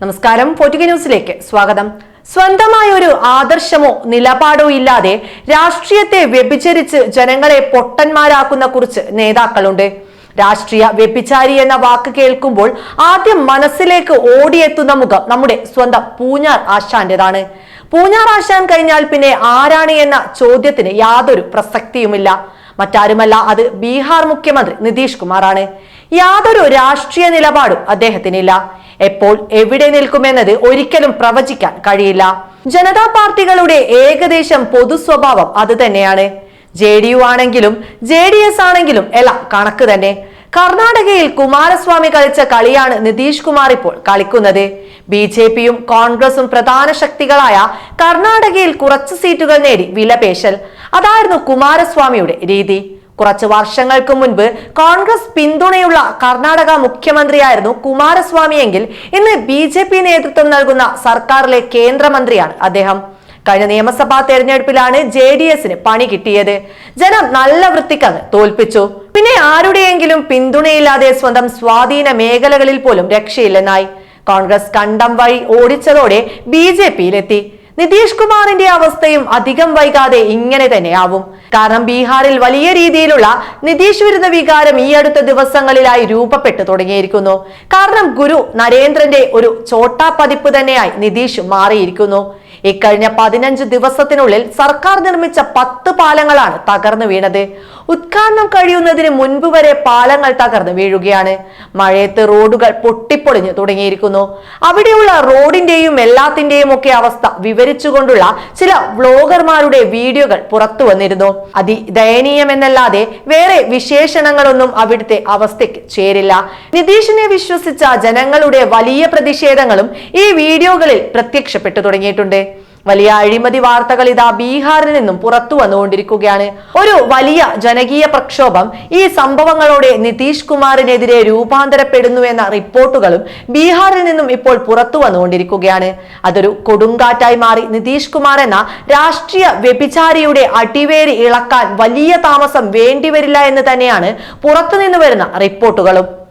നമസ്കാരം. പൊറ്റുക ന്യൂസിലേക്ക് സ്വാഗതം. സ്വന്തമായ ഒരു ആദർശമോ നിലപാടോ ഇല്ലാതെ രാഷ്ട്രീയത്തെ വ്യഭിചരിച്ച് ജനങ്ങളെ പൊട്ടന്മാരാക്കുന്ന കുറിച്ച് നേതാക്കളുണ്ട്. രാഷ്ട്രീയ വ്യഭിചാരി എന്ന വാക്ക് കേൾക്കുമ്പോൾ ആദ്യം മനസ്സിലേക്ക് ഓടിയെത്തുന്ന മുഖം നമ്മുടെ സ്വന്തം പൂഞ്ഞാർ ആശാന്റേതാണ്. പൂഞ്ഞാർ ആശാൻ കഴിഞ്ഞാൽ പിന്നെ ആരാണ് എന്ന ചോദ്യത്തിന് യാതൊരു പ്രസക്തിയുമില്ല. മറ്റാരുമല്ല അത് ബീഹാർ മുഖ്യമന്ത്രി നിതീഷ് കുമാറാണ്. യാതൊരു രാഷ്ട്രീയ നിലപാടും അദ്ദേഹത്തിനില്ല. എപ്പോൾ എവിടെ നിൽക്കുമെന്നത് ഒരിക്കലും പ്രവചിക്കാൻ കഴിയില്ല. ജനതാ പാർട്ടികളുടെ ഏകദേശം പൊതു സ്വഭാവം അത് തന്നെയാണ്. ജെ ഡി യു ആണെങ്കിലും ജെ ഡി എസ് ആണെങ്കിലും എല്ലാം കണക്ക് തന്നെ. കർണാടകയിൽ കുമാരസ്വാമി കളിച്ച കളിയാണ് നിതീഷ് കുമാർ ഇപ്പോൾ കളിക്കുന്നത്. ബി ജെ പിയും കോൺഗ്രസും പ്രധാന ശക്തികളായ കർണാടകയിൽ കുറച്ച് സീറ്റുകൾ നേടി വിലപേശൽ അതായിരുന്നു കുമാരസ്വാമിയുടെ രീതി. കുറച്ച് വർഷങ്ങൾക്ക് മുൻപ് കോൺഗ്രസ് പിന്തുണയുള്ള കർണാടക മുഖ്യമന്ത്രിയായിരുന്നു കുമാരസ്വാമിയെങ്കിൽ ഇന്ന് ബി ജെ പി നേതൃത്വം നൽകുന്ന സർക്കാരിലെ കേന്ദ്രമന്ത്രിയാണ് അദ്ദേഹം. കഴിഞ്ഞ നിയമസഭാ തെരഞ്ഞെടുപ്പിലാണ് ജെ ഡി എസിന് പണി കിട്ടിയത്. ജനം നല്ല വൃത്തിക്കങ്ങ് തോൽപ്പിച്ചു. പിന്നെ ആരുടെയെങ്കിലും പിന്തുണയില്ലാതെ സ്വന്തം സ്വാധീന മേഖലകളിൽ പോലും രക്ഷയില്ലെന്നായി. കോൺഗ്രസ് കണ്ടം വഴി ഓടിച്ചതോടെ ബി ജെ പിയിലെത്തി. നിതീഷ് കുമാറിന്റെ അവസ്ഥയും അധികം വൈകാതെ ഇങ്ങനെ തന്നെയാവും. കാരണം ബീഹാറിൽ വലിയ രീതിയിലുള്ള നിതീഷ് വിരുദ്ധ വികാരം ഈ അടുത്ത ദിവസങ്ങളിലായി രൂപപ്പെട്ടു തുടങ്ങിയിരിക്കുന്നു. കാരണം ഗുരു നരേന്ദ്രന്റെ ഒരു ചോട്ടാ പതിപ്പ് തന്നെയായി നിതീഷ് മാറിയിരിക്കുന്നു. ഇക്കഴിഞ്ഞ പതിനഞ്ച് ദിവസത്തിനുള്ളിൽ സർക്കാർ നിർമ്മിച്ച പത്ത് പാലങ്ങളാണ് തകർന്നു വീണത്. ഉദ്ഘാടനം കഴിയുന്നതിന് മുൻപ് വരെ പാലങ്ങൾ തകർന്നു വീഴുകയാണ്. മഴയത്ത് റോഡുകൾ പൊട്ടിപ്പൊളിഞ്ഞു തുടങ്ങിയിരിക്കുന്നു. അവിടെയുള്ള റോഡിന്റെയും എല്ലാത്തിന്റെയും ഒക്കെ അവസ്ഥ വിവരിച്ചുകൊണ്ടുള്ള ചില വ്ലോഗർമാരുടെ വീഡിയോകൾ പുറത്തു വന്നിരുന്നു. അതി ദയനീയമെന്നല്ലാതെ വേറെ വിശേഷണങ്ങളൊന്നും അവിടുത്തെ അവസ്ഥയ്ക്ക് ചേരില്ല. നിതീഷിനെ വിശ്വസിച്ച ജനങ്ങളുടെ വലിയ പ്രതിഷേധങ്ങളും ഈ വീഡിയോകളിൽ പ്രത്യക്ഷപ്പെട്ടു തുടങ്ങിയിട്ടുണ്ട്. വലിയ അഴിമതി വാർത്തകൾ ഇതാ ബീഹാറിൽ നിന്നും പുറത്തു വന്നുകൊണ്ടിരിക്കുകയാണ്. ഒരു വലിയ ജനകീയ പ്രക്ഷോഭം ഈ സംഭവങ്ങളോടെ നിതീഷ് കുമാറിനെതിരെ രൂപാന്തരപ്പെടുന്നു എന്ന റിപ്പോർട്ടുകളും ബീഹാറിൽ നിന്നും ഇപ്പോൾ പുറത്തു വന്നുകൊണ്ടിരിക്കുകയാണ്. അതൊരു കൊടുങ്കാറ്റായി മാറി. നിതീഷ് കുമാർ എന്ന രാഷ്ട്രീയ വ്യഭിചാരിയുടെ അടിവേരി ഇളക്കാൻ വലിയ താമസം വേണ്ടിവരില്ല എന്ന് തന്നെയാണ് പുറത്തുനിന്ന് വരുന്ന റിപ്പോർട്ടുകളും.